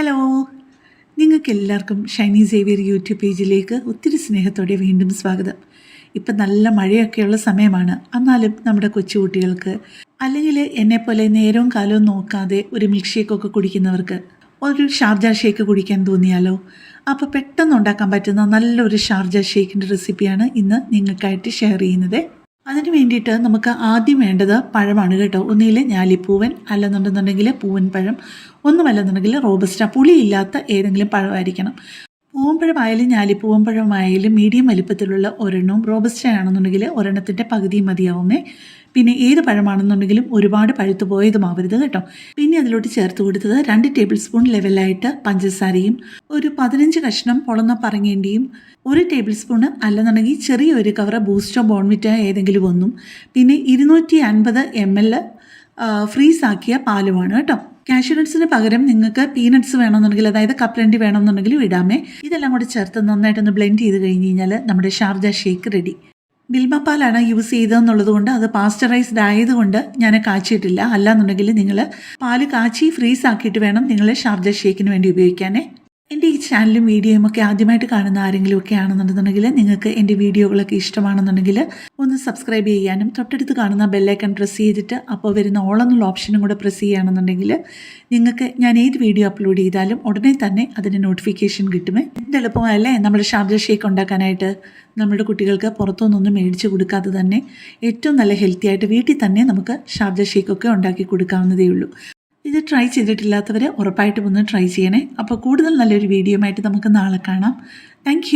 Hello നിങ്ങൾക്ക് എല്ലാവർക്കും Shiny Xavier YouTube പേജിലേക്ക് ഒത്തിരി സ്നേഹത്തോടെ വീണ്ടും സ്വാഗതം. ഇപ്പം നല്ല മഴയൊക്കെയുള്ള സമയമാണ്. എന്നാലും നമ്മുടെ കൊച്ചുകുട്ടികൾക്ക് അല്ലെങ്കിൽ എന്നെപ്പോലെ നേരവും കാലവും നോക്കാതെ ഒരു മിൽക്ക് ഷേക്കൊക്കെ കുടിക്കുന്നവർക്ക് ഒരു ഷാർജ ഷേക്ക് കുടിക്കാൻ തോന്നിയാലോ? അപ്പോൾ പെട്ടെന്ന് ഉണ്ടാക്കാൻ പറ്റുന്ന നല്ലൊരു ഷാർജ ഷേക്കിന്റെ റെസിപ്പിയാണ് ഇന്ന് നിങ്ങൾക്കായിട്ട് ഷെയർ ചെയ്യുന്നത്. അതിന് വേണ്ടിയിട്ട് നമുക്ക് ആദ്യം വേണ്ടത് പഴമാണ് കേട്ടോ. ഒന്നുകിൽ ഞാലിപ്പൂവൻ അല്ലെന്നുണ്ടെന്നുണ്ടെങ്കിൽ പൂവൻ പഴം ഒന്നുമല്ലെന്നുണ്ടെങ്കിൽ റോബസ്റ്റ പുളിയില്ലാത്ത ഏതെങ്കിലും പഴമായിരിക്കണം. പൂവമ്പഴമായാലും ഞാലിപ്പൂവമ്പഴമായാലും മീഡിയം വലിപ്പത്തിലുള്ള ഒരെണ്ണവും റോബസ്റ്റ് ആണെന്നുണ്ടെങ്കിൽ ഒരെണ്ണത്തിന്റെ പകുതി മതിയാവുമേ. പിന്നെ ഏത് പഴമാണെന്നുണ്ടെങ്കിലും ഒരുപാട് പഴുത്തു പോയതുമാവരുത് കേട്ടോ. പിന്നെ അതിലോട്ട് ചേർത്ത് കൊടുത്തത് രണ്ട് ടേബിൾ സ്പൂൺ ലെവലായിട്ട് പഞ്ചസാരയും ഒരു പതിനഞ്ച് കഷ്ണം പൊളന്ന പറങ്ങേണ്ടിയും ഒരു ടേബിൾ സ്പൂണ് അല്ലെന്നുണ്ടെങ്കിൽ ചെറിയൊരു കവർ ബൂസ്റ്റോ ബോൺവിറ്റോ ഏതെങ്കിലും ഒന്നും. പിന്നെ ഇരുന്നൂറ്റി അൻപത് എം എൽ ഫ്രീസാക്കിയ പാലുമാണ് കേട്ടോ. കാഷ്യൂനട്ട്സിന് പകരം നിങ്ങൾക്ക് പീനട്ട്സ് വേണമെന്നുണ്ടെങ്കിൽ അതായത് കപ്പലണ്ടി വേണമെന്നുണ്ടെങ്കിൽ ഇടാമേ. ഇതെല്ലാം കൂടി ചേർത്ത് നന്നായിട്ടൊന്ന് ബ്ലെൻഡ് ചെയ്ത് കഴിഞ്ഞ് കഴിഞ്ഞാൽ നമ്മുടെ ഷാർജ ഷേക്ക് റെഡി ബിൽമപ്പാലാണ് പാലാണ് യൂസ് ചെയ്തതെന്നുള്ളത് കൊണ്ട് അത് പാസ്ചറൈസ്ഡ് ആയതുകൊണ്ട് ഞാൻ കാച്ചിയിട്ടില്ല. അല്ലാന്നുണ്ടെങ്കിൽ നിങ്ങൾ പാൽ കാച്ചി ഫ്രീസ് ആക്കിയിട്ട് വേണം നിങ്ങൾ ഷാർജ ഷേക്കിന് വേണ്ടി ഉപയോഗിക്കാനേ. എന്റെ ഈ ചാനലും വീഡിയോയും ഒക്കെ ആദ്യമായിട്ട് കാണുന്ന ആരെങ്കിലും ഒക്കെ ആണെന്നുണ്ടെന്നുണ്ടെങ്കിൽ നിങ്ങൾക്ക് എന്റെ വീഡിയോകളൊക്കെ ഇഷ്ടമാണെന്നുണ്ടെങ്കിൽ ഒന്ന് സബ്സ്ക്രൈബ് ചെയ്യാനും തൊട്ടടുത്ത് കാണുന്ന ബെല്ലൈക്കൺ പ്രസ് ചെയ്തിട്ട് അപ്പോൾ വരുന്ന ഓൾ എന്നുള്ള ഓപ്ഷനും കൂടെ പ്രസ് ചെയ്യുകയാണെന്നുണ്ടെങ്കിൽ നിങ്ങൾക്ക് ഞാൻ ഏത് വീഡിയോ അപ്ലോഡ് ചെയ്താലും ഉടനെ തന്നെ അതിന് നോട്ടിഫിക്കേഷൻ കിട്ടുമേ. എന്ത് എളുപ്പമല്ലേ? നമ്മുടെ ഷാർജ ഷേക്ക് ഉണ്ടാക്കാനായിട്ട് നമ്മുടെ കുട്ടികൾക്ക് പുറത്തുനിന്നൊന്നും മേടിച്ച് കൊടുക്കാതെ തന്നെ ഏറ്റവും നല്ല ഹെൽത്തി ആയിട്ട് വീട്ടിൽ തന്നെ നമുക്ക് ഷാർജ ഷേക്കൊക്കെ ഉണ്ടാക്കി കൊടുക്കാവുന്നതേ ഉള്ളൂ. ഇത് ട്രൈ ചെയ്തിട്ടില്ലാത്തവർ ഉറപ്പായിട്ടും ഒന്ന് ട്രൈ ചെയ്യണേ. അപ്പോൾ കൂടുതൽ നല്ലൊരു വീഡിയോ ആയിട്ട് നമുക്ക് നാളെ കാണാം. താങ്ക്